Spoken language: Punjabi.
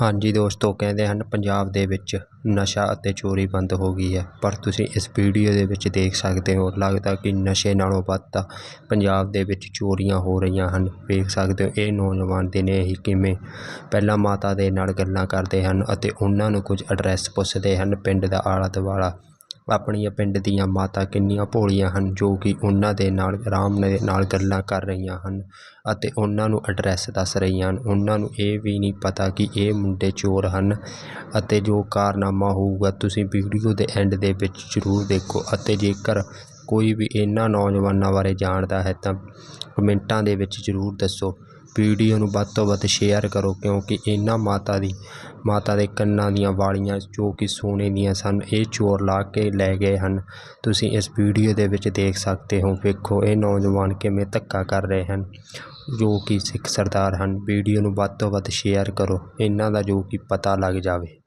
ਹਾਂਜੀ ਦੋਸਤੋ, ਕਹਿੰਦੇ ਹਨ, ਪੰਜਾਬ ਦੇ ਵਿੱਚ ਨਸ਼ਾ ਅਤੇ ਚੋਰੀ ਬੰਦ ਹੋ ਗਈ ਹੈ। ਪਰ ਤੁਸੀਂ ਇਸ ਵੀਡੀਓ ਦੇ ਵਿੱਚ ਦੇਖ ਸਕਦੇ ਹੋ, ਲੱਗਦਾ ਕਿ ਨਸ਼ੇ ਨਾਲੋਂ ਵੱਧ ਤਾਂ ਪੰਜਾਬ ਦੇ ਵਿੱਚ ਚੋਰੀਆਂ ਹੋ ਰਹੀਆਂ ਹਨ। ਵੇਖ ਸਕਦੇ ਹੋ, ਇਹ ਨੌਜਵਾਨ ਦਿਨੇ ਹੀ ਕਿਵੇਂ ਪਹਿਲਾਂ ਮਾਤਾ ਦੇ ਨਾਲ ਗੱਲਾਂ ਕਰਦੇ ਹਨ ਅਤੇ ਉਹਨਾਂ ਨੂੰ ਕੁਝ ਐਡਰੈਸ ਪੁੱਛਦੇ ਹਨ। ਪਿੰਡ ਦਾ ਆਲਾ ਦੁਆਲਾ ਆਪਣੀਆਂ ਪਿੰਡ ਦੀਆਂ ਮਾਤਾ ਕਿੰਨੀਆਂ ਭੋਲੀਆਂ ਹਨ, ਜੋ ਕਿ ਉਹਨਾਂ ਦੇ ਨਾਲ ਆਰਾਮ ਦੇ ਨਾਲ ਗੱਲਾਂ ਕਰ ਰਹੀਆਂ ਹਨ ਅਤੇ ਉਹਨਾਂ ਨੂੰ ਐਡਰੈਸ ਦੱਸ ਰਹੀਆਂ ਹਨ। ਉਹਨਾਂ ਨੂੰ ਇਹ ਵੀ ਨਹੀਂ ਪਤਾ ਕਿ ਇਹ ਮੁੰਡੇ ਚੋਰ ਹਨ ਅਤੇ ਜੋ ਕਾਰਨਾਮਾ ਹੋਊਗਾ, ਤੁਸੀਂ ਵੀਡੀਓ ਦੇ ਐਂਡ ਦੇ ਵਿੱਚ ਜ਼ਰੂਰ ਦੇਖੋ ਅਤੇ ਜੇਕਰ ਕੋਈ ਵੀ ਇਹਨਾਂ ਨੌਜਵਾਨਾਂ ਬਾਰੇ ਜਾਣਦਾ ਹੈ ਤਾਂ ਕਮੈਂਟਾਂ ਦੇ ਵਿੱਚ ਜ਼ਰੂਰ ਦੱਸੋ। ਵੀਡੀਓ ਨੂੰ ਵੱਧ ਤੋਂ ਵੱਧ ਸ਼ੇਅਰ ਕਰੋ, ਕਿਉਂਕਿ ਇਹਨਾਂ ਮਾਤਾ ਦੀ ਮਾਤਾ ਦੇ ਕੰਨਾਂ ਦੀਆਂ ਵਾਲੀਆਂ ਜੋ ਕਿ ਸੋਨੇ ਦੀਆਂ ਸਨ, ਇਹ ਚੋਰ ਲਾ ਕੇ ਲੈ ਗਏ ਹਨ। ਤੁਸੀਂ ਇਸ ਵੀਡੀਓ ਦੇ ਵਿੱਚ ਦੇਖ ਸਕਦੇ ਹੋ, ਵੇਖੋ ਇਹ ਨੌਜਵਾਨ ਕਿਵੇਂ ਧੱਕਾ ਕਰ ਰਹੇ ਹਨ, ਜੋ ਕਿ ਸਿੱਖ ਸਰਦਾਰ ਹਨ। ਵੀਡੀਓ ਨੂੰ ਵੱਧ ਤੋਂ ਵੱਧ ਸ਼ੇਅਰ ਕਰੋ, ਇਹਨਾਂ ਦਾ ਜੋ ਕਿ ਪਤਾ ਲੱਗ ਜਾਵੇ।